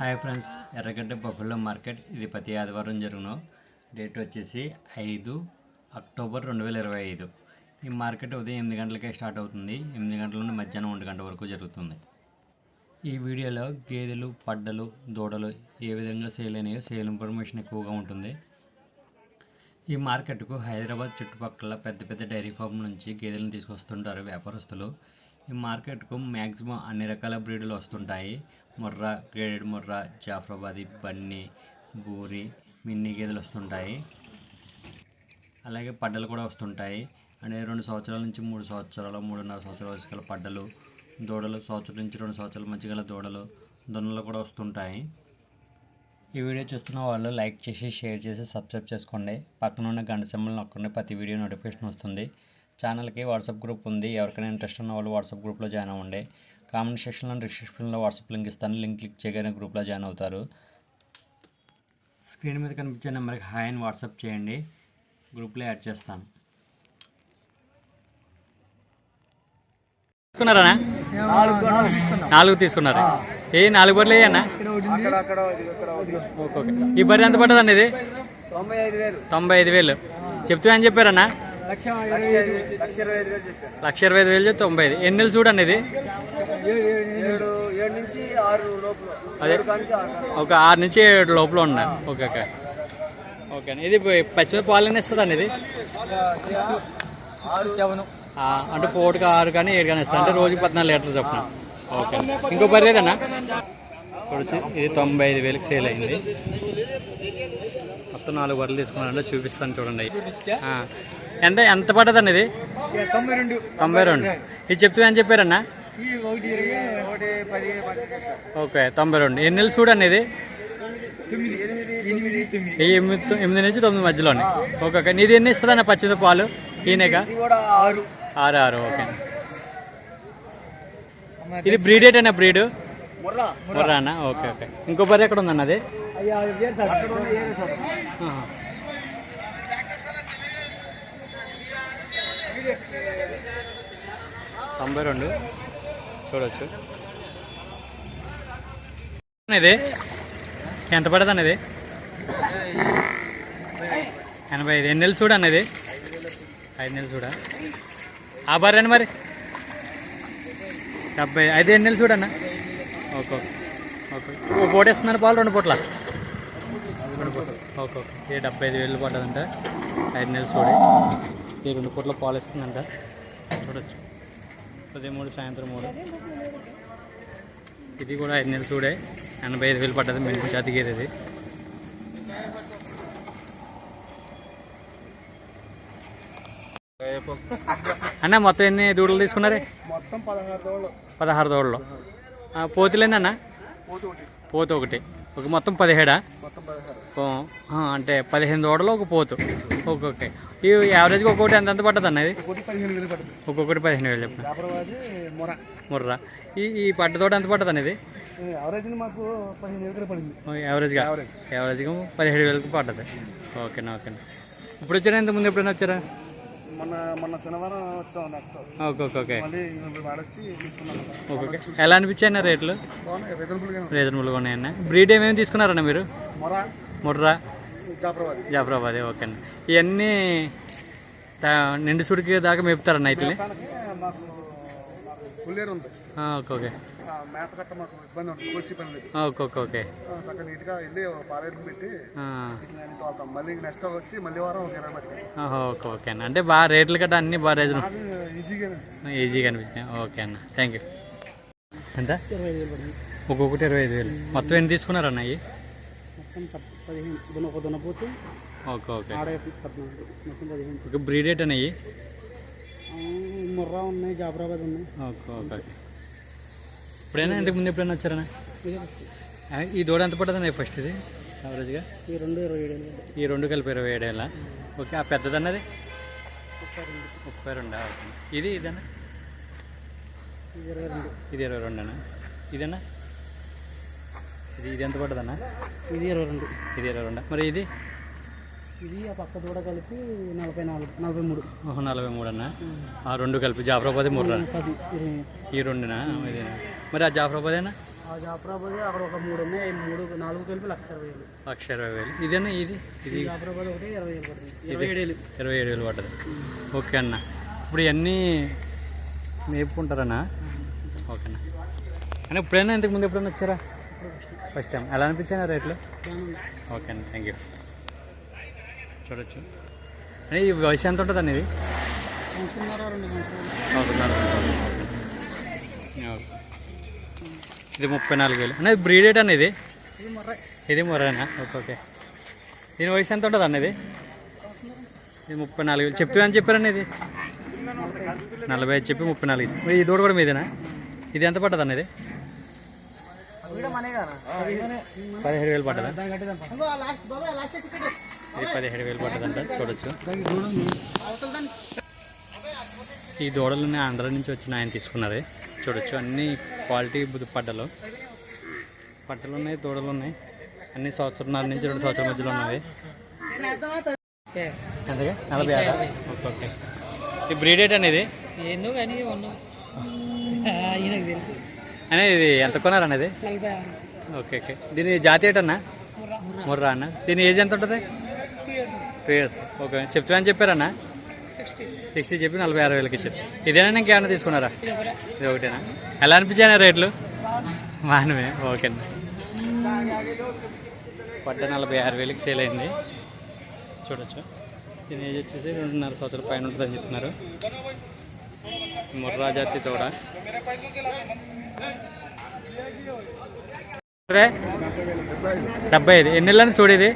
Hi friends Erragadda buffalo market. ఇది ప్రతి ఆదివారం జరుగును. డేట్ వచ్చేసి ఐదు అక్టోబర్ రెండు వేల ఇరవై ఐదు. ఈ మార్కెట్ ఉదయం ఎనిమిది గంటలకే స్టార్ట్ అవుతుంది. ఎనిమిది గంటల నుండి మధ్యాహ్నం ఒంటి గంట వరకు జరుగుతుంది. ఈ వీడియోలో గేదెలు పడ్డలు దూడలు ఏ విధంగా సేల్ అయినాయో సేల్ ఇన్ఫర్మేషన్ ఎక్కువగా ఉంటుంది. ఈ మార్కెట్కు హైదరాబాద్ చుట్టుపక్కల పెద్ద పెద్ద డైరీ ఫామ్ నుంచి గేదెలను తీసుకొస్తుంటారు వ్యాపారస్తులు. ఈ మార్కెట్కు మ్యాక్సిమం అన్ని రకాల బ్రీడ్లు వస్తుంటాయి. ముర్రా గ్రేడెడ్ ముర్రా జాఫ్రాబాదీ బన్నీ బూరి మిన్ని గేదెలు వస్తుంటాయి. అలాగే పడ్డలు కూడా వస్తుంటాయి. అంటే రెండు సంవత్సరాల నుంచి మూడు సంవత్సరాలు మూడున్నర సంవత్సరాల వయసు గల పడ్డలు దూడలు సంవత్సరం నుంచి రెండు సంవత్సరాల మంచి గల దూడలు దొన్నలు కూడా వస్తుంటాయి. ఈ వీడియో చూస్తున్న వాళ్ళు లైక్ చేసి షేర్ చేసి సబ్స్క్రైబ్ చేసుకోండి. పక్కన ఉన్న గంట సింబల్ నొక్కండి ప్రతి వీడియో నోటిఫికేషన్ వస్తుంది. ఛానల్కి వాట్సాప్ గ్రూప్ ఉంది. ఎవరికైనా ఇంట్రెస్ట్ ఉన్న వాళ్ళు వాట్సాప్ గ్రూప్లో జాయిన్ అవ్వండి. కామెంట్ సెక్షన్లో డిస్క్రిప్షన్లో వాట్సాప్ లింక్ ఇస్తాను. లింక్ క్లిక్ చేయగానే గ్రూప్లో జాయిన్ అవుతారు. స్క్రీన్ మీద కనిపించే నెంబర్కి హాయ్ అని వాట్సాప్ చేయండి. గ్రూప్లో యాడ్ చేస్తాను. తీసుకున్నారా నాలుగు తీసుకున్నారా? ఏ నాలుగు బర్రెలు అన్న ఈ బర్రె ఎంత పడ్డదండి ఇది? తొంభై ఐదు వేలు. తొంభై ఐదు వేలు అని చెప్పారన్నా? లక్ష ఇరవై ఐదు వేలు తొంభై ఐదు. ఎన్ని నెలలు చూడండి ఇది అదే. ఒక ఆరు నుంచి ఏడు లోపల ఉన్నారు ఓకే ఓకే. ఓకే అండి. ఇది పచ్చిమిరప పాలు ఇస్తుందండి ఇది? ఆరు. సెవెన్ ఆ, అంటే పూటకి ఆరు కానీ ఏడు కానీ ఇస్తుంది అంటే రోజుకి పద్నాలుగు లీటర్లు చొప్పున. ఓకే అండి. ఇంకో బర్రె ఏదన్నా చూడొచ్చు ఇది తొంభై ఐదు వేలకు సేల్ అయింది. మొత్తం నాలుగు బర్రెలు తీసుకున్నారంటే చూపిస్తాను చూడండి. ఆ. ఎంత ఎంత పడ్డదండి ఇది? తొంభై రెండు. తొంభై రెండు. ఇది చెప్తే అని చెప్పారన్నా. ఓకే తొంభై రెండు. ఎన్ని నెలలు చూడండి ఇది? ఎనిమిది ఎనిమిది నుంచి తొమ్మిది మధ్యలోనే. Okay okay. నీది ఎన్ని ఇస్తుందన్న పచ్చిమిరప పాలు? ఈయనక ఆరు. ఆరు ఆరు ఓకే. ఇది బ్రీడ్ ఏటన్నా బ్రీడ్? ముర్రా. అన్న ఓకే ఓకే. ఇంకో బర్రె ఎక్కడ ఉందన్న అది? తొంభై రెండు. చూడవచ్చు ఇది? ఎంత పడదు ఇది? ఎనభై ఐదు. ఎన్ని నెలలు చూడండి ఇది? ఐదు నెలలు చూడ? ఆ బర్రెండి మరి? డెబ్బై ఐదు. ఎన్ని నెలలు చూడన్న ఓకే ఓకే. ఓ పూట ఇస్తున్నారు పాలు రెండు పూట్ల? రెండు పూటలు. Okay okay. ఏ డెబ్బై ఐదు వేలు పడ్డదంట. ఐదు నెలలు చూడే. ఈ రెండు పూట్ల పాలు ఇస్తుందంట. చూడొచ్చు. ఉదయం మూడు సాయంత్రం మూడు. ఇది కూడా ఐదు నెలలు చూడే. ఎనభై ఐదు వేలు పడ్డది మేము జాతి గేదె ఇది అన్న మొత్తం ఎన్ని దూడలు తీసుకున్నారే? మొత్తం పదహారు దోళ్ళు పదహారు దూడలు. పోతులేనా అన్న? పోతు ఒకటి. ఒక మొత్తం పదిహేడా? అంటే పదిహేను దూడలు ఒక పోతు. Okay okay. ఈ యావరేజ్గా ఒక్కొక్కటి ఎంత ఎంత అన్న ఇది? ఒక్కొక్కటి పదిహేను వేలు మొర ముర్రా. ఈ ఈ పడ్డ తోట ఎంత అనేది వేలు పడింది. యావరేజ్గా? యావరేజ్. యావరేజ్గా పదిహేడు వేలకు పడ్డది. ఓకేనా ఓకేనా. ఇప్పుడు వచ్చారా ఇంత ముందు ఎప్పుడైనా వచ్చారా? మొన్న మొన్న శనివారం వచ్చాం నెక్స్ట్. Okay okay okay. ఎలా అనిపించాయన్న రేట్లు? రీజనబుల్గా ఉన్నాయన్న బ్రీడ్ ఏమేమి తీసుకున్నారన్న మీరు? మొర ముర్రా. జాఫరాబాద్. ఓకే అండి ఇవన్నీ నిండు సుడికి దాకా మేపుతారన్న ఆ, ఓకే ఓకే. ఓకే అన్ని ఓకే. ఓకే అంటే బాగా రేట్లు గట్రా అన్నీ బాగా రీజన్ ఈజీగా అనిపించినాయి. ఓకే అన్న. థ్యాంక్ యూ ఎంత? ఒక్కొక్కటి ఇరవై ఐదు వేలు. మొత్తం ఎన్ని తీసుకున్నారన్న దునపోతే ఓకే ఓకే. ఒక బ్రీడ్ ఎట్ అన్నవి ఆ, ముర్రా ఉన్నాయి జాఫరాబాద్ ఉన్నాయి. ఓకే ఓకే ఇంతకు ముందు ఎప్పుడైనా వచ్చారన్నా ఈ దూడ ఎంత పడుతుంది ఫస్ట్ ఇది? యావరేజ్గా? ఈ రెండు ఇరవై ఏడు. ఈ రెండు కలిపి ఇరవై ఏడేళ్ళ ఓకే ఆ పెద్దదన్నది? ముప్పై రెండు. ముప్పై రెండా ఇది ఇదన్నా? ఇది ఇరవై రెండు. ఇది ఇరవై రెండేనా? ఇదన్నా ఇది ఇది ఎంత పడ్డదన్నా? ఇది ఇరవై రెండు. ఇది ఇరవై రెండా. మరి ఇది? ఇది ఆ పక్క దూడ కలిపి నలభై నాలుగు నలభై మూడు. ఓహో నలభై మూడు అన్న ఆ రెండు కలిపి జాఫరాబాద్ ముర్రా పది ఈ రెండునా? ఇదేనా? మరి ఆ జాఫరాబాదేనా? ఆ జాఫరాబాద్ అక్కడ ఒక మూడు ఉన్నాయి మూడు నాలుగు కలిపి లక్ష ఇరవై వేలు. లక్ష ఇరవై వేలు. ఇదేనా ఇది? ఇది జాఫరాబాద్ ఒకటి ఇరవై వేలు పడుతుంది. ఇరవై ఏడు వేలు ఇరవై ఏడు వేలు పడ్డది. ఓకే అన్న. ఇప్పుడు ఇవన్నీ మేపుకుంటారన్నా? ఓకేనా. అండి ఇప్పుడైనా ఇంతకు ముందు ఎప్పుడైనా వచ్చారా? ఫస్ట్ టైం ఎలా అనిపించాయి రేట్లు? ఓకే అండి థ్యాంక్ యూ చూడొచ్చు. అంటే ఈ వయసు ఎంత ఉంటుంది అండి ఇది ఓకే. ఇది ముప్పై నాలుగు వేలు. అన్న ఇది బ్రీడేట్ అనేది ఇది మర్ర ఓకే ఓకే. దీని వయసు ఎంత ఉంటుంది అన్నది ఇది ముప్పై నాలుగు వేలు. చెప్తే అని చెప్పారండి ఇది నలభై ఐదు చెప్పి ముప్పై నాలుగు ఇది ఈ దూడ కూడా మీదేనా? ఇది ఎంత పడ్డది అన్నది పదిహేడు వేలు పడ్డదా? ఇది పదిహేడు వేలు పడ్డదంట చూడొచ్చు. ఈ దూడలని ఆంధ్ర నుంచి వచ్చిన ఆయన తీసుకున్నారు చూడొచ్చు అన్ని క్వాలిటీ పడ్డలు పడ్డలు. ఉన్నాయి దూడలు ఉన్నాయి అన్ని సంవత్సరాల నుంచి రెండు సంవత్సరాల మధ్యలో ఉన్నవి. ఎంతగా నలభై ఆరు? Okay okay. ఈ బ్రీడేట్ అనేది ఏందో కానీ ఉన్నాం ఈయనకు తెలుసు. అనేది ఇది ఎంత కొన్నారు అనేది నలభై ఆరు. Okay okay. దీని జాతి ఏంటన్నా? ముర్రా. అన్న. దీని ఏజ్ ఎంత ఉంటుంది? Two years okay. చెప్తా అని చెప్పారన్నా? సిక్స్టీ. సిక్స్టీ చెప్పి నలభై ఆరు వేలకి ఇచ్చారు. ఇదేనా ఇంకేమన్నా తీసుకున్నారా? ఇది ఒకటేనా? ఎలా అనిపించాయి రేట్లు? మానవే ఓకే అండి పడ్డ నలభై ఆరు వేలకి సేల్ అయింది. చూడొచ్చు. దీని ఏజ్ వచ్చేసి రెండున్నర సంవత్సరాల పైన ఉంటుందని చెప్తున్నారు. ముర్రా జాతి డెబ్బై ఐదు. ఎన్ని నెలలని చూడేది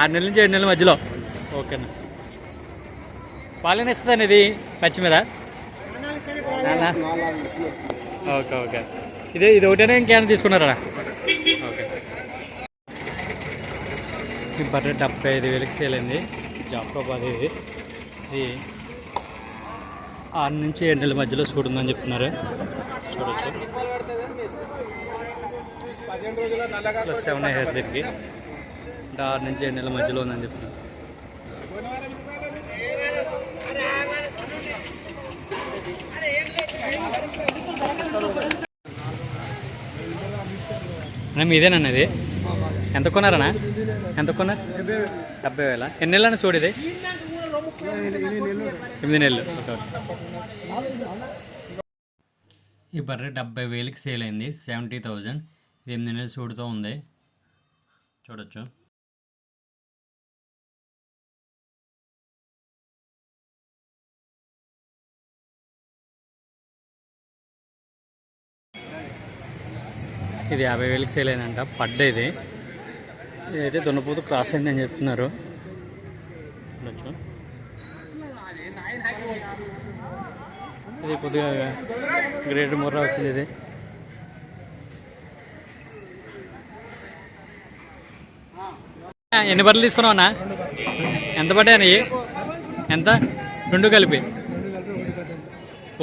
ఆరు నెలల నుంచి ఏడు నెలల మధ్యలో. ఓకేనా పాలన ఇస్తుందండి ఇది పచ్చి మీద? Okay okay. ఇదే ఇది ఒకటేనా ఇంకేమైనా తీసుకున్నారా? ఓకే. ఈ బర్రె డెబ్బై ఐదు వేలకు సేల్ అయింది. జాఫ్రాబాద్ ఇది. ఇది ఆరు నుంచి ఏడు నెలల మధ్యలో చూడుందని చెప్తున్నారు. చూడొచ్చు. ప్లస్ సెవెన్ హెయిర్ దగ్గరికి అంటే ఆరు నుంచి ఏడు నెలల మధ్యలో ఉందని చెప్తున్నారు. అన్న ఇది? ఎంత కొన్నారన్నా? ఎంత కొన్నారు? డెబ్బై వేల. ఎన్ని నెలలు చూడు ఎనిమిది నెలలు ఈ బర్రె డెబ్బై వేలకి సేల్ అయింది సెవెంటీ థౌజండ్ ఇది ఎనిమిది నెలలు చూడుతూ ఉంది. చూడొచ్చు. ఇది యాభై వేలకి సేల్ అయిందంట. పడ్డ ఇది. ఇదైతే దున్నపోతు క్రాస్ అయిందని చెప్తున్నారు. ఇది కొద్దిగా గ్రేట్ ముర్రా వచ్చింది ఇది. ఎన్ని బట్టలు తీసుకున్నావు అన్న? ఎంత పడ్డాయి ఎంత? రెండు కలిపి.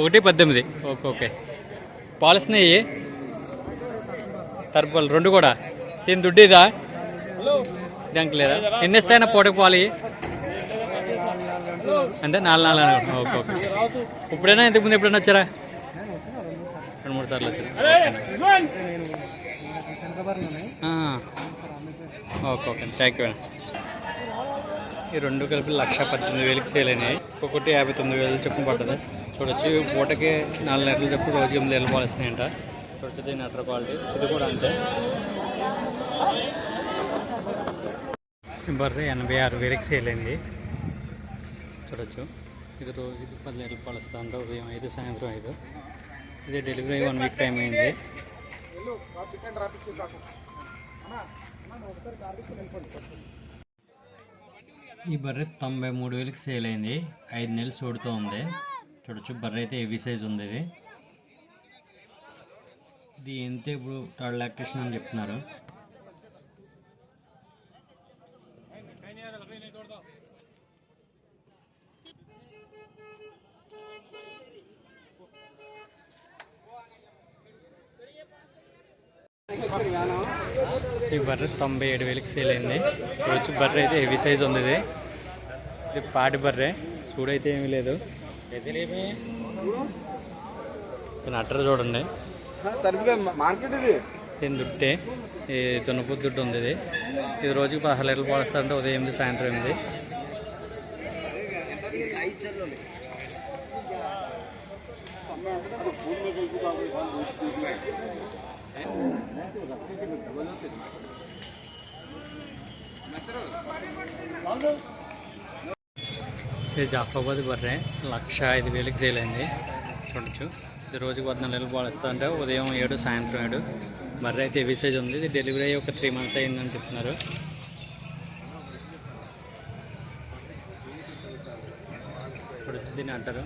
ఒకటి పద్దెనిమిది. Okay okay. పాలిస్తున్నాయి తరపులు రెండు కూడా. దీని దుడ్డు ఇదా? దానికి లేదా? ఎన్ని ఇస్తాయన్నా పూటకు పాలు అంతే నాలుగు నాలుగు ఓకే ఓకే. ఇప్పుడైనా ఇంతకుముందు ఎప్పుడైనా వచ్చారా? రెండు మూడు సార్లు వచ్చారు. ఓకే. ఓకే థ్యాంక్ యూ ఈ రెండు కలిపి లక్ష పద్దెనిమిది వేలకి సేల్ అయినాయి. ఒక్కొక్కటి యాభై తొమ్మిది వేలు చొప్పున పడుతుంది చూడొచ్చు పూటకి నాలుగు లీటర్లు చెప్పి రోజుకి ఎనిమిది వేలు పాలు వస్తున్నాయంట చూడొచ్చు దీని అటర్ క్వాలిటీ ఇది కూడా అంతే. బర్రె ఎనభై ఆరు వేలకి సేల్ అయింది. చూడొచ్చు. ఇది రోజుకి పది లీటర్లు పాలు ఉదయం ఐదు సాయంత్రం ఐదు. ఇది డెలివరీ వన్ వీక్ టైం అయింది. ఈ బర్రె తొంభై మూడు వేలకి సేల్ అయింది. ఐదు నెలలు చూడుతూ ఉంది. చూడొచ్చు బర్రె అయితే హెవీ సైజ్ ఉంది ఇది. ఇది ఎంత ఇప్పుడు థర్డ్ లాక్టేషన్ అని చెప్తున్నారు. ఈ బర్రె తొంభై ఏడు వేలకి సేల్ అయింది. ఇప్పుడు బర్రె అయితే హెవీ సైజ్ ఉంది ఇది. ఇది పాటి బర్రె. చూడైతే ఏమీ లేదు. దీని అట్టర్ చూడండి. మార్కెట్ ఇది దీని దుట్టే ఈ దున్నపు దుడ్డు ఉంది ఇది. ఇది రోజుకి పదహారు లీటర్లు పోస్తారంటే ఉదయం ఎనిమిది సాయంత్రం ఎనిమిది. ఇది జాఫాబాద్ బర్రె. లక్ష ఐదు వేలకు సేల్ అయింది చూడొచ్చు. ఇది రోజుకి పద్నాలుగు నెలలు పాలిస్తా అంటే ఉదయం ఏడు సాయంత్రం ఏడు. బర్రె అయితే హెవీ సైజ్ ఉంది. ఇది డెలివరీ అయ్యి ఒక త్రీ మంత్స్ అయిందని చెప్తున్నారు. ఇప్పుడు దీన్ని అంటారు.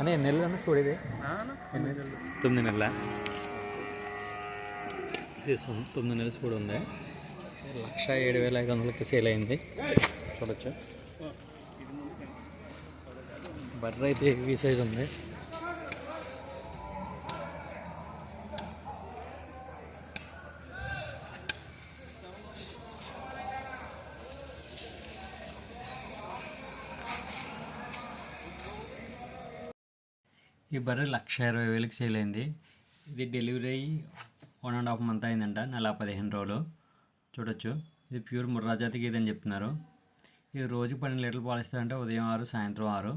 అని ఎన్ని నెలలు అన్న చూడేది తొమ్మిది నెలల? తొమ్మిది నెలలు చూడు ఉంది. లక్ష ఏడు వేల ఐదు వందలకి సేల్ అయింది. చూడొచ్చు. బర్రె అయితే హెవీ సైజ్ ఉంది. ఈ బర్రె లక్ష ఇరవై వేలకు సేల్ అయింది. ఇది డెలివరీ అయ్యి వన్ అండ్ హాఫ్ మంత్ అయిందంట నెల పదిహేను రోజులు. చూడొచ్చు. ఇది ప్యూర్ ముర్రాజాతి గేదె అని చెప్తున్నారు. ఇది రోజు పన్నెండు లీటర్లు పాలిస్తారంటే ఉదయం ఆరు సాయంత్రం ఆరు.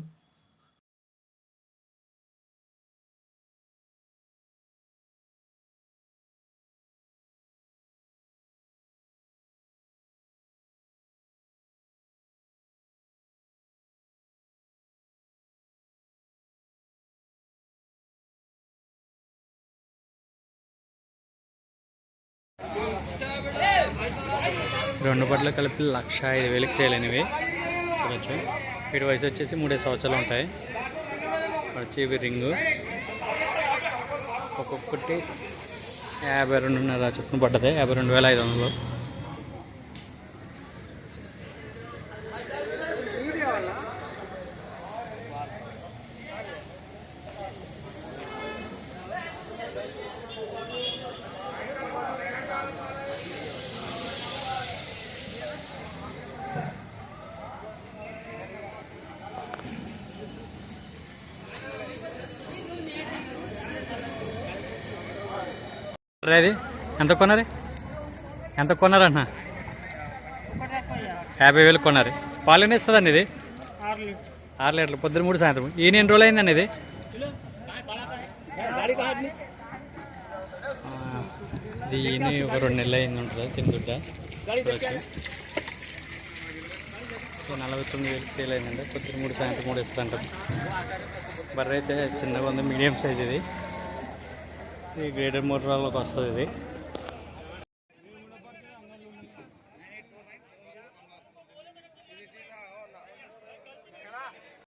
రెండు పట్ల కలిపి లక్ష ఐదు వేలకు చేయలేనివి అయినవి. చూడొచ్చు. వీటి వయసు వచ్చేసి మూడే సంవత్సరాలు ఉంటాయి. వచ్చి ఇవి రింగు. ఒక్కొక్కటి యాభై రెండున్నర చొప్పున పడ్డది యాభై రెండు వేల ఐదు వందలు. ఇది? ఎంత కొన్నారు ఎంత కొన్నారన్న యాభై వేలు కొన్నారు పాలు ఎన్ని ఇస్తుందండి ఇది? ఆరు లీటర్లు. పొద్దున మూడు సాయంత్రం ఈయన ఎన్ని రోజులు అయిందండి ఇది? దీని ఇది ఒక రెండు నెలలు అయింది ఉంటుంది తిందుడ్డ నలభై తొమ్మిది వేలు సేల్ అయిందండి పొద్దున మూడు సాయంత్రం మూడు ఇస్తుందంట. బర్రె అయితే చిన్నగా ఉంది మీడియం సైజ్ ఇది. ఇది గ్రేటర్ మోటార్లోకి వస్తుంది ఇది.